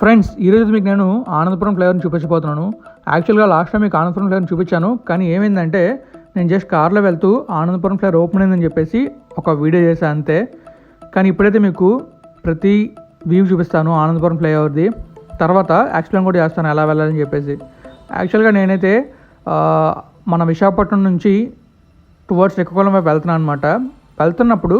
Friends ఈరోజు మీకు నేను ఆనందపురం ఫ్లేవర్ని చూపించబోతున్నాను. యాక్చువల్గా లాస్ట్ టైం మీకు ఆనందపురం ఫ్లేవర్ని చూపించాను కానీ ఏమైందంటే నేను జస్ట్ కార్లో వెళ్తూ ఆనందపురం ఫ్లేవర్ ఓపెన్ అయిందని చెప్పేసి ఒక వీడియో చేశాను అంతే. కానీ ఇప్పుడైతే మీకు ప్రతి వ్యూ చూపిస్తాను ఆనందపురం ఫ్లైఓవర్ది. తర్వాత యాక్చువల్గా కూడా చేస్తాను ఎలా వెళ్ళాలని చెప్పేసి. యాక్చువల్గా నేనైతే మన విశాఖపట్నం నుంచి టువర్డ్స్ శ్రీకాకుళం వైపు వెళ్తున్నాను అనమాట వెళ్తున్నప్పుడు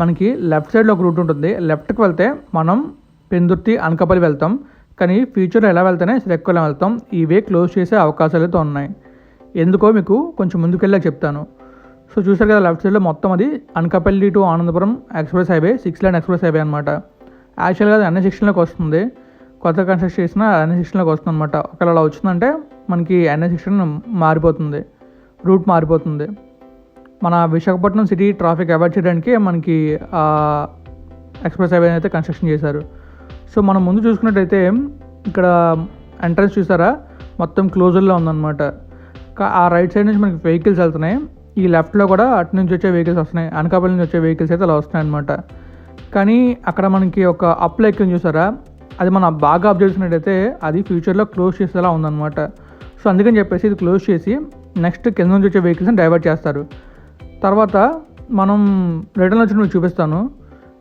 మనకి లెఫ్ట్ సైడ్లో ఒక రూట్ ఉంటుంది. లెఫ్ట్కి వెళ్తే మనం పెందుర్తి అనకాపల్లి వెళ్తాం. కానీ ఫ్యూచర్లో ఎలా వెళ్తేనే శ్రీకాకుళం వెళ్తాం. ఈ వే క్లోజ్ చేసే అవకాశాలు అయితే ఉన్నాయి. ఎందుకో మీకు కొంచెం ముందుకెళ్ళా చెప్తాను. సో చూసారు కదా లెఫ్ట్ సైడ్లో మొత్తం అది Anakapalli to Anandapuram express highway six lane express highway అనమాట యాక్చువల్గా అది అన్ని సెక్షన్లోకి వస్తుంది. కొత్త కన్స్ట్రక్ట్ చేసిన అన్ని సెక్షన్లోకి వస్తుంది అనమాట ఒకవేళ అలా వచ్చిందంటే మనకి అన్ని సెక్షన్ మారిపోతుంది. రూట్ మారిపోతుంది. మన విశాఖపట్నం సిటీ ట్రాఫిక్ అవాయిడ్ చేయడానికి మనకి ఎక్స్ప్రెస్ హైవే అయితే కన్స్ట్రక్షన్ చేశారు. సో మనం ముందు చూసుకున్నట్టయితే ఇక్కడ ఎంట్రన్స్ చూసారా? మొత్తం క్లోజర్లో ఉందన్నమాట. ఆ రైట్ సైడ్ నుంచి మనకి వెహికల్స్ వెళ్తున్నాయి. ఈ లెఫ్ట్లో కూడా అటు నుంచి వచ్చే వెహికల్స్ వస్తున్నాయి. అనకాపల్లి నుంచి వచ్చే వెహికల్స్ అయితే అలా వస్తున్నాయి అనమాట కానీ అక్కడ మనకి ఒక అప్ లైక్ చూసారా? అది మనం బాగా అబ్జర్వ్ చేసినట్టయితే అది ఫ్యూచర్లో క్లోజ్ చేసేలా ఉందన్నమాట. సో అందుకని చెప్పేసి ఇది క్లోజ్ చేసి నెక్స్ట్ కింద నుంచి వచ్చే వెహికల్స్ని డైవర్ట్ చేస్తారు. తర్వాత మనం రిటర్న్ వచ్చినప్పుడు చూపిస్తాను.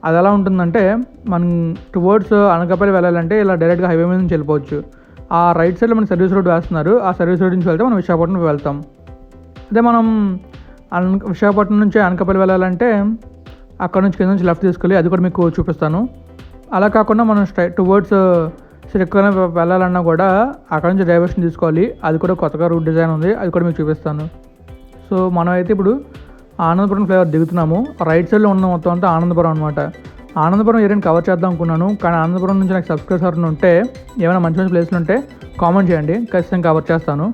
అది ఎలా ఉంటుందంటే మనం టువర్డ్స్ అనకాపల్లి వెళ్ళాలంటే ఇలా డైరెక్ట్గా హైవే మీద నుంచి వెళ్ళిపోవచ్చు. ఆ రైట్ సైడ్లో మనం సర్వీస్ రోడ్ వేస్తున్నారు. ఆ సర్వీస్ రోడ్ నుంచి వెళ్తే మనం విశాఖపట్నం వెళ్తాం. అదే మనం అన విశాఖపట్నం నుంచి అనకాపల్లి వెళ్ళాలంటే అక్కడ నుంచి కింద నుంచి లెఫ్ట్ తీసుకెళ్ళి అది కూడా మీకు చూపిస్తాను. అలా కాకుండా మనం స్ట్రైట్ టువర్డ్స్ శ్రీకాకుళం వెళ్ళాలన్నా కూడా అక్కడ నుంచి డైవర్షన్ తీసుకోవాలి. అది కూడా కొత్తగా రూట్ డిజైన్ ఉంది. అది కూడా మీకు చూపిస్తాను. సో మనం అయితే ఇప్పుడు ఆనందపురం ఫ్లేవర్ దిగుతున్నాము. రైట్ సైడ్లో ఉన్న మొత్తం అంతా ఆనందపురం అనమాట ఆనందపురం ఏరియాని కవర్ చేద్దాం అనుకున్నాను. కానీ ఆనందపురం నుంచి నాకు సబ్స్క్రైబర్ ఉంటే ఏమైనా మంచి మంచి ప్లేస్లు ఉంటే కామెంట్ చేయండి. ఖచ్చితంగా కవర్ చేస్తాను.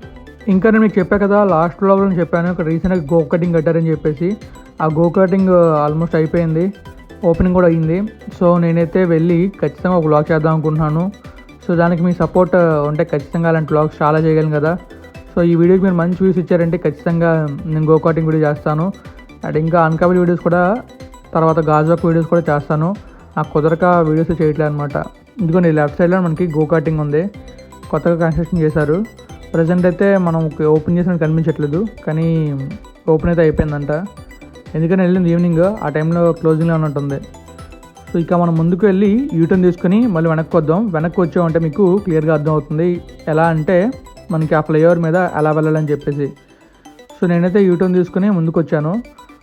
ఇంకా నేను మీకు చెప్పా కదా లాస్ట్ వ్లాగ్లో చెప్పాను ఇక్కడ రీసెంట్గా గో కటింగ్ కట్టారని చెప్పేసి. ఆ గో కటింగ్ ఆల్మోస్ట్ అయిపోయింది. ఓపెనింగ్ కూడా అయింది. సో నేనైతే వెళ్ళి ఖచ్చితంగా ఒక బ్లాగ్ చేద్దాం అనుకుంటున్నాను. సో దానికి మీ సపోర్ట్ ఉంటే ఖచ్చితంగా అలాంటి వ్లాగ్స్ చాలా చేయగలను కదా. సో ఈ వీడియోకి మీరు మంచి వ్యూస్ ఇచ్చారంటే ఖచ్చితంగా నేను గో కార్టింగ్ వీడియో చేస్తాను. అండ్ ఇంకా అన్కబుల్ వీడియోస్ కూడా తర్వాత గాజువాక్ వీడియోస్ కూడా చేస్తాను. నాకు కుదరక వీడియోస్ చేయట్లేదు అనమాట ఇదిగోండి లెఫ్ట్ సైడ్లో మనకి గో కార్టింగ్ ఉంది. కొత్తగా కన్స్ట్రక్షన్ చేశారు. ప్రజెంట్ అయితే మనం ఓపెన్ చేసిన కనిపించట్లేదు. కానీ ఓపెన్ అయితే అయిపోయిందంట. ఎందుకని వెళ్ళింది ఈవినింగ్ ఆ టైంలో క్లోజింగ్లో ఉన్నట్టుంది సో ఇక మనం ముందుకు వెళ్ళి యూటర్న్ తీసుకుని మళ్ళీ వెనక్కి వద్దాం. వెనక్కి వచ్చామంటే మీకు క్లియర్గా అర్థమవుతుంది. ఎలా అంటే మనకి ఆ ఫ్లైఓవర్ మీద ఎలా వెళ్ళాలని చెప్పేసి. సో నేనైతే యూటర్న్ తీసుకుని ముందుకు వచ్చాను.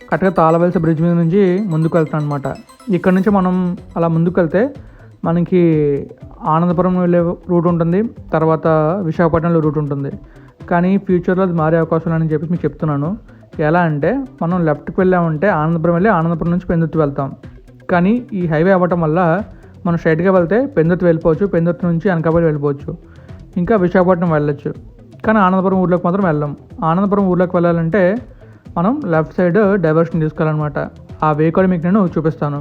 కరెక్ట్గా తాళవలస బ్రిడ్జ్ మీద నుంచి ముందుకు వెళ్తాను అనమాట ఇక్కడ నుంచి మనం అలా ముందుకు వెళ్తే మనకి ఆనందపురం వెళ్ళే రూట్ ఉంటుంది తర్వాత విశాఖపట్నంలో రూట్ ఉంటుంది. కానీ ఫ్యూచర్లో అది మారే అవకాశం అని చెప్పి మీకు చెప్తున్నాను. ఎలా అంటే మనం లెఫ్ట్కి వెళ్ళామంటే ఆనందపురం వెళ్ళి ఆనందపురం నుంచి పెందుర్తి వెళ్తాం. కానీ ఈ హైవే అవ్వటం వల్ల మనం స్ట్రైట్గా వెళ్తే పెందుర్తి వెళ్ళిపోవచ్చు పెందుర్తి నుంచి అనకాపల్లి వెళ్ళిపోవచ్చు ఇంకా విశాఖపట్నం వెళ్ళొచ్చు. కానీ ఆనందపురం ఊర్లోకి మాత్రం వెళ్ళాం. ఆనందపురం ఊర్లోకి వెళ్ళాలంటే మనం లెఫ్ట్ సైడ్ డైవర్షన్ తీసుకోవాలన్నమాట. ఆ వే కూడా మీకు నేను చూపిస్తాను.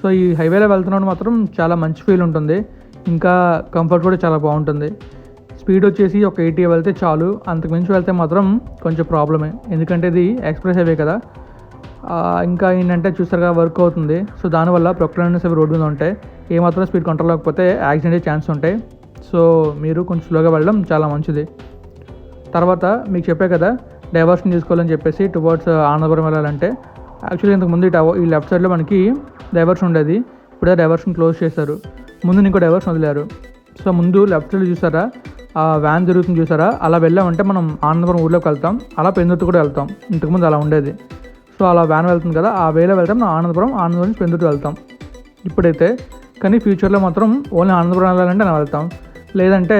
సో ఈ హైవేలో వెళ్తున్నప్పుడు మాత్రం చాలా మంచి ఫీల్ ఉంటుంది. ఇంకా కంఫర్ట్ కూడా చాలా బాగుంటుంది. స్పీడ్ వచ్చేసి ఒక ఎయిటీ వెళ్తే చాలు. అంతకుమించి వెళ్తే మాత్రం కొంచెం ప్రాబ్లమే ఎందుకంటే ఇది ఎక్స్ప్రెస్ హైవే కదా. ఇంకా ఏంటంటే చూసారుగా వర్క్ అవుతుంది. సో దానివల్ల ప్రొక్లైనర్స్ అవి రోడ్డు మీద ఉంటాయి. ఏమాత్రం స్పీడ్ కంట్రోల్ లేకపోతే యాక్సిడెంట్ ఛాన్స్ ఉంటాయి. సో మీరు కొంచెం స్లోగా వెళ్ళడం చాలా మంచిది. తర్వాత మీకు చెప్పే కదా డైవర్షన్ తీసుకోవాలని చెప్పేసి టువర్డ్స్ uh, ఆనందపురం వెళ్ళాలంటే. యాక్చువల్లీ ఇంతకు ముందు ఇటు ఈ లెఫ్ట్ సైడ్లో మనకి డైవర్షన్ ఉండేది. ఇప్పుడే డైవర్షన్ క్లోజ్ చేశారు. ముందు ఇంకో డైవర్షన్ వదిలారు. సో ముందు లెఫ్ట్ సైడ్ చూసారా? ఆ వ్యాన్ జరుగుతుంది చూసారా? అలా వెళ్ళామంటే మనం ఆనందపురం ఊర్లోకి వెళ్తాం. అలా పెందుర్తి కూడా వెళ్తాం. ఇంతకుముందు అలా ఉండేది. సో అలా వ్యాన్ వెళ్తుంది కదా ఆ వేలో వెళ్తాం మనం ఆనందపురం ఆనందపురం నుంచి పెందుర్తి వెళ్తాం. ఇప్పుడైతే కానీ ఫ్యూచర్లో మాత్రం ఓన్లీ ఆనందపురం వెళ్ళాలంటే అలా వెళ్తాం. లేదంటే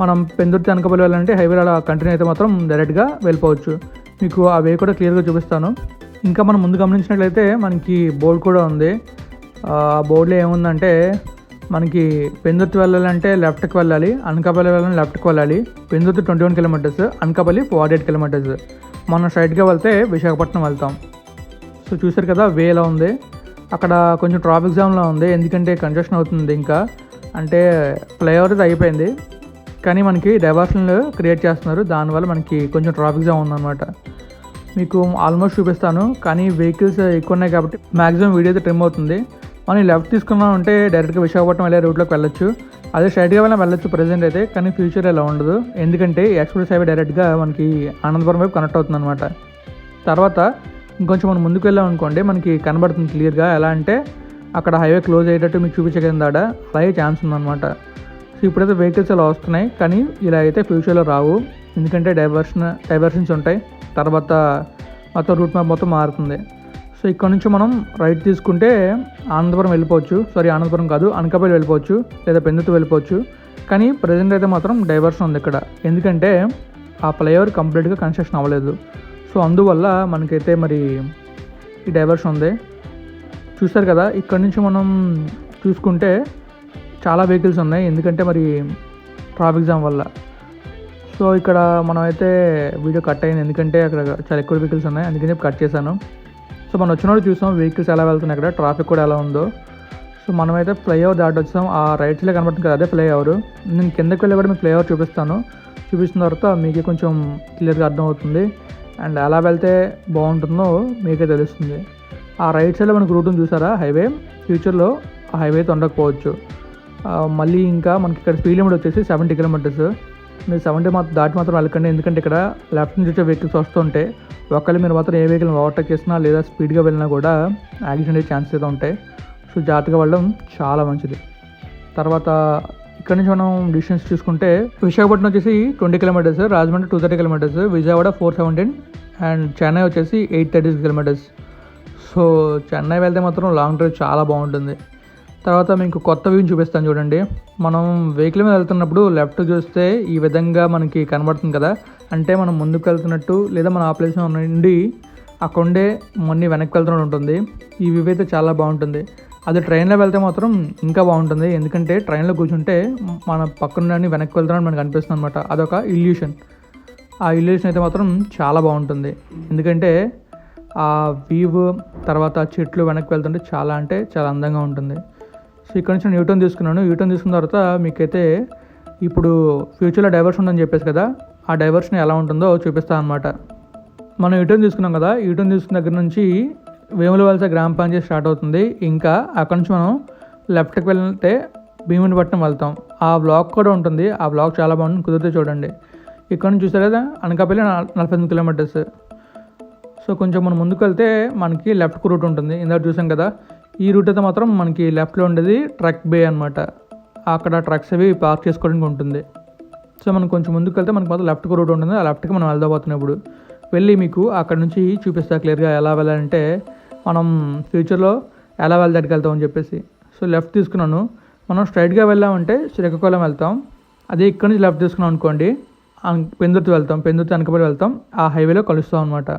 మనం పెందుర్తి అనకపల్లి వెళ్ళాలంటే హైవే అలా కంటిన్యూ అయితే మాత్రం డైరెక్ట్గా వెళ్ళిపోవచ్చు. మీకు ఆ వే కూడా క్లియర్గా చూపిస్తాను. ఇంకా మనం ముందు గమనించినట్లయితే మనకి బోర్డు కూడా ఉంది. ఆ బోర్డులో ఏముందంటే మనకి పెందుర్తి వెళ్ళాలంటే లెఫ్ట్కి వెళ్ళాలి అనకాపల్లి వెళ్ళాలంటే లెఫ్ట్కి వెళ్ళాలి. Pendurthi twenty one kilometres Anakapalli forty eight kilometres. మనం స్ట్రైట్గా వెళ్తే విశాఖపట్నం వెళ్తాం. సో చూసారు కదా వే ఎలా ఉంది? అక్కడ కొంచెం ట్రాఫిక్ జామ్లో ఉంది. ఎందుకంటే కన్జెషన్ అవుతుంది ఇంకా. అంటే ఫ్లైఓవర్ అయితే అయిపోయింది. కానీ మనకి డైవర్షన్లు క్రియేట్ చేస్తున్నారు. దానివల్ల మనకి కొంచెం ట్రాఫిక్ జామ్ ఉందన్నమాట. మీకు ఆల్మోస్ట్ చూపిస్తాను. కానీ వెహికల్స్ ఎక్కువ ఉన్నాయి కాబట్టి మ్యాక్సిమం వీడియో అయితే ట్రిమ్ అవుతుంది. మనం లెఫ్ట్ తీసుకున్నాం అంటే డైరెక్ట్గా విశాఖపట్నం వెళ్ళే రూట్లోకి వెళ్ళొచ్చు. అదే స్ట్రైట్గా వెళ్ళిన వెళ్ళొచ్చు ప్రజెంట్ అయితే కానీ ఫ్యూచర్ ఎలా ఉండదు. ఎందుకంటే ఎక్స్ప్రెస్ హైవే డైరెక్ట్గా మనకి ఆనందపురం వైపు కనెక్ట్ అవుతుంది అనమాట తర్వాత ఇంకొంచెం మనం ముందుకు వెళ్ళాం అనుకోండి మనకి కనబడుతుంది క్లియర్గా ఎలా అంటే అక్కడ హైవే క్లోజ్ అయ్యేటట్టు మీకు చూపించగలిగిన దాడ అలాగే ఛాన్స్ ఉందన్నమాట. సో ఇప్పుడైతే వెహికల్స్ అలా వస్తున్నాయి. కానీ ఇలా అయితే ఫ్యూచర్లో రావు. ఎందుకంటే డైవర్షన్ డైవర్షన్స్ ఉంటాయి. తర్వాత మొత్తం రూట్ మ్యాప్ మొత్తం మారుతుంది. సో ఇక్కడ నుంచి మనం రైట్ తీసుకుంటే ఆనందపురం వెళ్ళిపోవచ్చు. సారీ ఆనందపురం కాదు అనకాపల్లి వెళ్ళిపోవచ్చు. లేదా పెందుతు వెళ్ళిపోవచ్చు. కానీ ప్రజెంట్ అయితే మాత్రం డైవర్షన్ ఉంది ఇక్కడ. ఎందుకంటే ఆ ఫ్లైఓవర్ కంప్లీట్గా కన్స్ట్రక్షన్ అవ్వలేదు. సో అందువల్ల మనకైతే మరి ఈ డైవర్షన్ ఉంది. చూస్తారు కదా ఇక్కడ నుంచి మనం చూసుకుంటే చాలా వెహికల్స్ ఉన్నాయి. ఎందుకంటే మరి ట్రాఫిక్ జామ్ వల్ల. సో ఇక్కడ మనం అయితే వీడియో కట్ అయింది. ఎందుకంటే అక్కడ చాలా ఎక్కువ వెహికల్స్ ఉన్నాయి. అందుకని చెప్పి కట్ చేశాను. సో మనం వచ్చినప్పుడు చూసాం వెహికల్స్ ఎలా వెళ్తున్నాయి అక్కడ ట్రాఫిక్ కూడా ఎలా ఉందో. సో మనమైతే ఫ్లైఓవర్ దాటి వచ్చాం. ఆ రైట్ సైడ్లో కనబడుతుంది కదా అదే ఫ్లైఓవర్ నేను కిందకి వెళ్ళి కూడా మీకు ఫ్లైఓవర్ చూపిస్తాను. చూపించిన తర్వాత మీకే కొంచెం క్లియర్గా అర్థమవుతుంది. అండ్ ఎలా వెళ్తే బాగుంటుందో మీకే తెలుస్తుంది. ఆ రైట్ సైడ్లో మనకు రూట్ని చూసారా? హైవే. ఫ్యూచర్లో ఆ హైవే అయితే ఉండకపోవచ్చు మళ్ళీ ఇంకా మనకి ఇక్కడ స్పీడ్ లిమిట్ వచ్చేసి సెవెంటీ కిలోమీటర్స్ మీరు సెవెంటీ మాత్రం దాటి మాత్రం వెళ్ళకండి. ఎందుకంటే ఇక్కడ లెఫ్ట్ నుంచి వచ్చే వెహికల్స్ వస్తుంటే ఒకవేళ మీరు మాత్రం ఏ వెహికల్ ఓవర్టేక్ చేసినా లేదా స్పీడ్గా వెళ్ళినా కూడా యాక్సిడెంట్ అయ్యే ఛాన్సెస్ అయితే ఉంటాయి. సో జాగ్రత్తగా వెళ్ళడం చాలా మంచిది. తర్వాత ఇక్కడ నుంచి మనం డిస్టెన్స్ చూసుకుంటే విశాఖపట్నం వచ్చేసి twenty kilometres Rajahmundry two thirty kilometres Vijayawada four seventeen and Chennai వచ్చేసి eight thirty kilometres so Chennai వెళ్తే మాత్రం లాంగ్ డ్రైవ్ చాలా బాగుంటుంది. తర్వాత మీకు కొత్త వ్యూని చూపిస్తాను చూడండి. మనం వెహికల్ మీద వెళ్తున్నప్పుడు లెఫ్ట్ చూస్తే ఈ విధంగా మనకి కనబడుతుంది కదా. అంటే మనం ముందుకు వెళ్తున్నట్టు లేదా మన ఆపరేషన్ నుండి అక్కడే కొండే వెనక్కి వెళ్తున్నట్టు ఉంటుంది. ఈ వ్యూ అయితే చాలా బాగుంటుంది. అది ట్రైన్లో వెళ్తే మాత్రం ఇంకా బాగుంటుంది. ఎందుకంటే ట్రైన్లో కూర్చుంటే మన పక్కన వెనక్కి వెళ్తున్నట్టు మనకు అనిపిస్తుంది అనమాట అదొక ఇల్యూషన్ ఆ ఇల్యూషన్ అయితే మాత్రం చాలా బాగుంటుంది. ఎందుకంటే ఆ వ్యూ తర్వాత చెట్లు వెనక్కి వెళ్తుంటే చాలా అంటే చాలా అందంగా ఉంటుంది. సో ఇక్కడ నుంచి నేను యూటర్న్ తీసుకున్నాను. యూటర్న్ తీసుకున్న తర్వాత మీకైతే ఇప్పుడు ఫ్యూచర్లో డైవర్షన్ ఉందని చెప్పేసి కదా ఆ డైవర్షన్ ఎలా ఉంటుందో చూపిస్తాను అనమాట మనం యూటర్న్ తీసుకున్నాం కదా యూటర్న్ తీసుకున్న దగ్గర నుంచి వేములవలస గ్రామ పంచాయతీ స్టార్ట్ అవుతుంది. ఇంకా అక్కడ నుంచి మనం లెఫ్ట్కి వెళ్తే భీమునిపట్నం వెళ్తాం. ఆ బ్లాక్ కూడా ఉంటుంది. ఆ బ్లాక్ చాలా బాగుంటుంది. కుదిరితే చూడండి. ఇక్కడ నుంచి చూసారు కదా అనకాపల్లి నలభై ఎనిమిది కిలోమీటర్స్ సో కొంచెం మనం ముందుకు వెళ్తే మనకి లెఫ్ట్ రూట్ ఉంటుంది. ఇందాక చూసాం కదా ఈ రూట్ అయితే మాత్రం మనకి లెఫ్ట్లో ఉండేది ట్రక్ బే అనమాట అక్కడ ట్రక్స్ అవి పార్క్ చేసుకోవడానికి ఉంటుంది. సో మనం కొంచెం ముందుకు వెళ్తే మనకి మాత్రం లెఫ్ట్కి రూట్ ఉంటుంది. ఆ లెఫ్ట్కి మనం వెళ్దాబోతున్నప్పుడు వెళ్ళి మీకు అక్కడ నుంచి చూపిస్తా క్లియర్గా ఎలా వెళ్ళాలంటే మనం ఫ్యూచర్లో ఎలా వెళ్ళడానికి వెళ్తామని చెప్పేసి. సో లెఫ్ట్ తీసుకున్నాను. మనం స్ట్రైట్గా వెళ్ళామంటే శ్రీకాకుళం వెళ్తాం. అదే ఇక్కడ నుంచి లెఫ్ట్ తీసుకున్నాం అనుకోండి పెందుర్తి వెళ్తాం. పెందుర్తి అనకపల్లి వెళ్తాం. ఆ హైవేలో కలుస్తాం అనమాట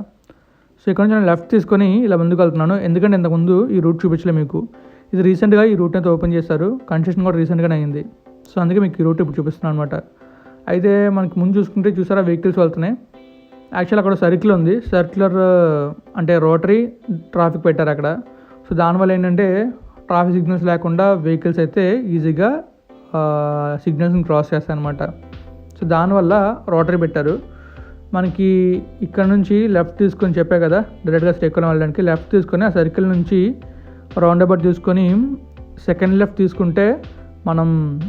సో ఇక్కడ నుంచి నేను లెఫ్ట్ తీసుకొని ఇలా ముందుకు వెళ్తున్నాను. ఎందుకంటే ఇంతకుముందు ఈ రూట్ చూపించలే మీకు. ఇది రీసెంట్గా ఈ రూట్ అయితే ఓపెన్ చేశారు. కన్స్ట్రక్షన్ కూడా రీసెంట్గానే అయింది. సో అందుకే మీకు ఈ రూట్ ఇప్పుడు చూపిస్తున్నాను అనమాట అయితే మనకి ముందు చూసుకుంటే చూసారా వెహికల్స్ వెళ్తున్నాయి. యాక్చువల్ అక్కడ సర్కిల్ ఉంది. సర్క్యులర్ అంటే రోటరీ ట్రాఫిక్ పెట్టారు అక్కడ. సో దానివల్ల ఏంటంటే ట్రాఫిక్ సిగ్నల్స్ లేకుండా వెహికల్స్ అయితే ఈజీగా సిగ్నల్స్ని క్రాస్ చేస్తాయి అనమాట సో దానివల్ల రోటరీ పెట్టారు. మనకి ఇక్కడ నుంచి లెఫ్ట్ తీసుకొని చెప్పా కదా డైరెక్ట్గా శ్రీకాకుళం వెళ్ళడానికి. లెఫ్ట్ తీసుకొని ఆ సర్కిల్ నుంచి రౌండ్ అబౌట్ తీసుకొని సెకండ్ లెఫ్ట్ తీసుకుంటే మనం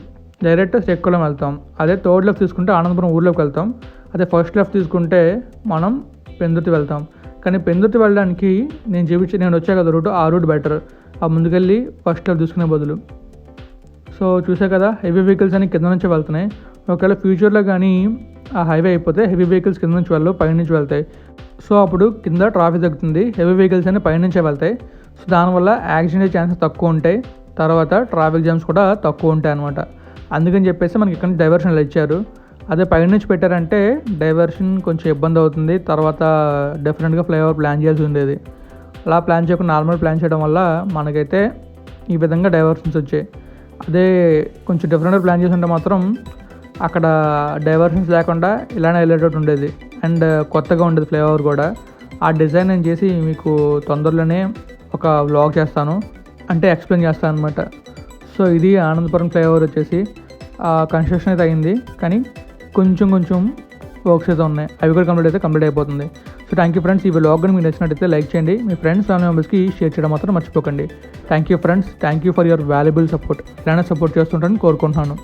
డైరెక్ట్ శ్రీకాకుళం వెళ్తాం. అదే థర్డ్ లెఫ్ట్ తీసుకుంటే ఆనందపురం ఊర్లోకి వెళ్తాం. అదే ఫస్ట్ లెఫ్ట్ తీసుకుంటే మనం పెందుర్తి వెళ్తాం. కానీ పెందుర్తి వెళ్ళడానికి నేను చూపించి నేను వచ్చా కదా రూట్ ఆ రూట్ బెటర్ ఆ ముందుకెళ్ళి ఫస్ట్ లెఫ్ట్ తీసుకునే బదులు. సో చూసా కదా హెవీ వెహికల్స్ అని కింద నుంచి వెళ్తున్నాయి. ఒకవేళ ఫ్యూచర్లో కానీ ఆ హైవే అయిపోతే హెవీ వెహికల్స్ కింద నుంచి వెళ్ళు పై నుంచి వెళ్తాయి. సో అప్పుడు కింద ట్రాఫిక్ తగ్గుతుంది హెవీ వెహికల్స్ అన్ని పై నుంచే వెళ్తాయి. సో దానివల్ల యాక్సిడెంట్ ఛాన్సెస్ తక్కువ ఉంటాయి. తర్వాత ట్రాఫిక్ జామ్స్ కూడా తక్కువ ఉంటాయి అనమాట అందుకని చెప్పేసి మనకి ఇక్కడ నుంచి డైవర్షన్లు ఇచ్చారు. అదే పై నుంచి పెట్టారంటే డైవర్షన్ కొంచెం ఇబ్బంది అవుతుంది. తర్వాత డెఫినెట్గా ఫ్లైఓవర్ ప్లాన్ చేయాల్సి ఉండేది. అలా ప్లాన్ చేయకుండా నార్మల్ ప్లాన్ చేయడం వల్ల మనకైతే ఈ విధంగా డైవర్షన్స్ వచ్చాయి. అదే కొంచెం డిఫరెంట్గా ప్లాన్ చేసి ఉంటే మాత్రం అక్కడ డైవర్షన్స్ లేకుండా ఇలానే వెళ్ళేటట్టు ఉండేది. అండ్ కొత్తగా ఉండేది ఫ్లేవర్ కూడా. ఆ డిజైన్ నేను చేసి మీకు తొందరలోనే ఒక వ్లాగ్ చేస్తాను. అంటే ఎక్స్ప్లెయిన్ చేస్తాను అనమాట సో ఇది ఆనందపురం ఫ్లైఓవర్ వచ్చేసి కన్స్ట్రక్షన్ అయితే అయింది. కానీ కొంచెం కొంచెం వర్క్స్ అయితే ఉన్నాయి. అవి కూడా కంప్లీట్ అయితే కంప్లీట్ అయిపోతుంది. సో థ్యాంక్ యూ ఫ్రెండ్స్ ఈ వ్లాగ్ మీకు నచ్చినట్టయితే లైక్ చేయండి. మీ ఫ్రెండ్స్ ఫ్యామిలీ మెంబర్స్కి షేర్ చేయడం మాత్రం మర్చిపోకండి. Thank you friends thank you for your valuable support ఇలానే సపోర్ట్ చేస్తుంటారని కోరుకుంటున్నాను.